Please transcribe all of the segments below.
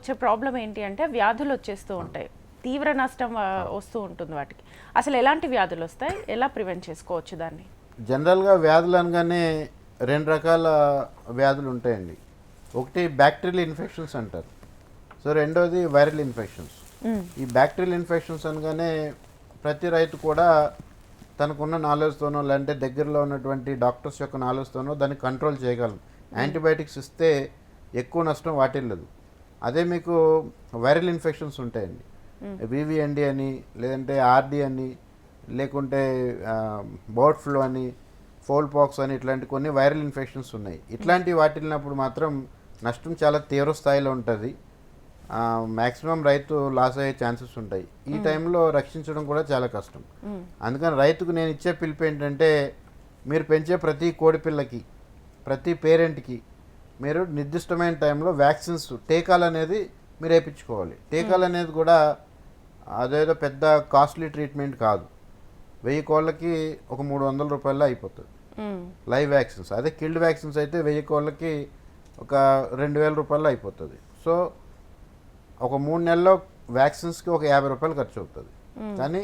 వచ్చే ప్రాబ్లం ఏంటి అంటే వ్యాధులు వచ్చేస్తూ ఉంటాయి. తీవ్ర నష్టం వస్తూ ఉంటుంది వాటికి. అసలు ఎలాంటి వ్యాధులు వస్తాయి? ఎలా ప్రివెంట్ చేసుకోవచ్చు దాన్ని? జనరల్గా వ్యాధులు అనగానే రెండు రకాల వ్యాధులు ఉంటాయండి. ఒకటి బ్యాక్టీరియల్ ఇన్ఫెక్షన్స్ అంటారు. సో రెండోది వైరల్ ఇన్ఫెక్షన్స్. ఈ బ్యాక్టీరియల్ ఇన్ఫెక్షన్స్ అనగానే ప్రతి రైతు కూడా తనకున్న నాలెడ్జ్తోనో లేదంటే దగ్గరలో ఉన్నటువంటి డాక్టర్స్ యొక్క నాలెడ్జ్తోనో దాన్ని కంట్రోల్ చేయగలరు యాంటీబయాటిక్స్ ఇస్తే ఎక్కువ నష్టం వాటిల్లదు. అదే మీకు వైరల్ ఇన్ఫెక్షన్స్ ఉంటాయండి. వివిఎండి అని లేదంటే ఆర్డి అని లేకుంటే బర్డ్ ఫ్లూ అని ఫోల్ పాక్స్ అని ఇట్లాంటి కొన్ని వైరల్ ఇన్ఫెక్షన్స్ ఉన్నాయి. ఇట్లాంటి వాటిల్లినప్పుడు మాత్రం నష్టం చాలా తీవ్ర స్థాయిలో ఉంటుంది మ్యాక్సిమం రైతు లాస్ అయ్యే ఛాన్సెస్ ఉంటాయి. ఈ టైంలో రక్షించడం కూడా చాలా కష్టం. అందుకని రైతుకు నేను ఇచ్చే పిలుపు ఏంటంటే మీరు పెంచే ప్రతి కోడి పిల్లకి ప్రతి పేరెంట్కి మీరు నిర్దిష్టమైన టైంలో వ్యాక్సిన్స్ టీకాలు అనేది మీరు వేయించుకోవాలి టీకాలు అనేది కూడా అదేదో పెద్ద కాస్ట్లీ ట్రీట్మెంట్ కాదు. వెయ్యి కోళ్ళకి ఒక మూడు వందల రూపాయల్లో అయిపోతుంది. లైవ్ వ్యాక్సిన్స్ అదే కిల్డ్ వ్యాక్సిన్స్ అయితే వెయ్యి కోళ్ళకి ఒక రెండు వేల రూపాయల్లో అయిపోతుంది. సో ఒక మూడు నెలల్లో వ్యాక్సిన్స్కి ఒక యాభై రూపాయలు ఖర్చు అవుతుంది. కానీ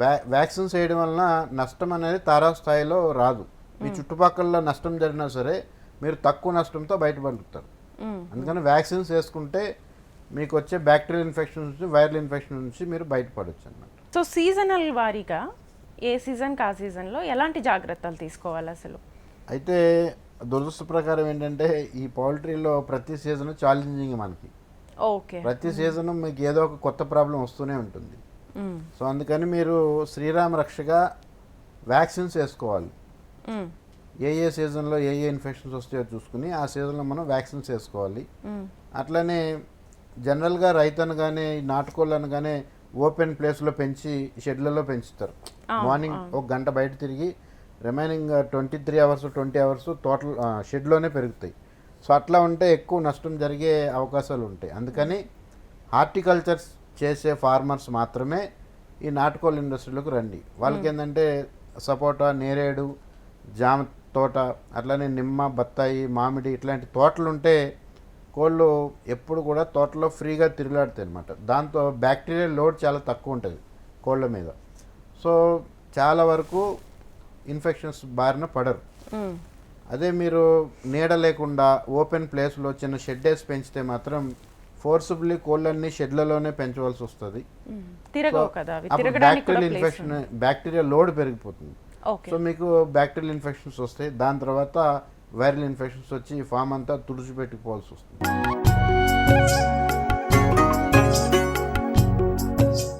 వ్యా వ్యాక్సిన్స్ వేయడం వలన నష్టం అనేది తారా స్థాయిలో రాదు. మీ చుట్టుపక్కల నష్టం జరిగినా సరే మీరు తక్కువ నష్టంతో బయటపడుతారు. అందుకని వ్యాక్సిన్స్ వేసుకుంటే మీకు వచ్చే బ్యాక్టీరియల్ ఇన్ఫెక్షన్ నుంచి వైరల్ ఇన్ఫెక్షన్ నుంచి మీరు బయటపడవచ్చు అన్నమాట సో సీజనల్ వారీగా ఏ సీజన్కి ఆ సీజన్లో ఎలాంటి జాగ్రత్తలు తీసుకోవాలి అసలు? అయితే దురదృష్ట ప్రకారం ఏంటంటే ఈ పౌల్ట్రీలో ప్రతి సీజన్ ఛాలెంజింగ్ మనకి. ఓకే. ప్రతి సీజన్ మీకు ఏదో ఒక కొత్త ప్రాబ్లం వస్తూనే ఉంటుంది. సో అందుకని మీరు శ్రీరామ రక్షగా వ్యాక్సిన్స్ వేసుకోవాలి. ఏ ఏ సీజన్లో ఏ ఏ ఇన్ఫెక్షన్స్ వస్తాయో చూసుకుని ఆ సీజన్లో మనం వ్యాక్సిన్స్ వేసుకోవాలి. అట్లనే జనరల్గా రైతు అనగానే ఈ నాటుకోళ్ళు అనగానే ఓపెన్ ప్లేస్లో పెంచి షెడ్లలో పెంచుతారు. మార్నింగ్ ఒక గంట బయట తిరిగి remaining twenty three hours twenty hours total షెడ్లోనే పెరుగుతాయి. సో అట్లా ఉంటే ఎక్కువ నష్టం జరిగే అవకాశాలు ఉంటాయి. అందుకని హార్టికల్చర్ చేసే ఫార్మర్స్ మాత్రమే ఈ నాటుకోళ్ళ ఇండస్ట్రీలోకి రండి. వాళ్ళకి ఏంటంటే సపోటా నేరేడు జామ తోట అట్లనే నిమ్మ బత్తాయి మామిడి ఇట్లాంటి తోటలు ఉంటే కోళ్ళు ఎప్పుడు కూడా తోటలో ఫ్రీగా తిరుగులాడుతాయి అనమాట దాంతో బ్యాక్టీరియల్ లోడ్ చాలా తక్కువ ఉంటుంది కోళ్ళ మీద. సో చాలా వరకు ఇన్ఫెక్షన్స్ బారిన పడరు. అదే మీరు నీడ లేకుండా ఓపెన్ ప్లేస్లో చిన్న షెడ్ వేసి పెంచితే మాత్రం ఫోర్సిబుల్లీ కోళ్ళన్నీ షెడ్లలోనే పెంచవలసి వస్తుంది బ్యాక్టీరియల్ ఇన్ఫెక్షన్ బ్యాక్టీరియా లోడ్ పెరిగిపోతుంది. సో మీకు బ్యాక్టీరియల్ ఇన్ఫెక్షన్స్ వస్తాయి. దాని తర్వాత వైరల్ ఇన్ఫెక్షన్స్ వచ్చి ఫామ్ అంతా తుడిచిపెట్టుకోవాల్సి వస్తుంది.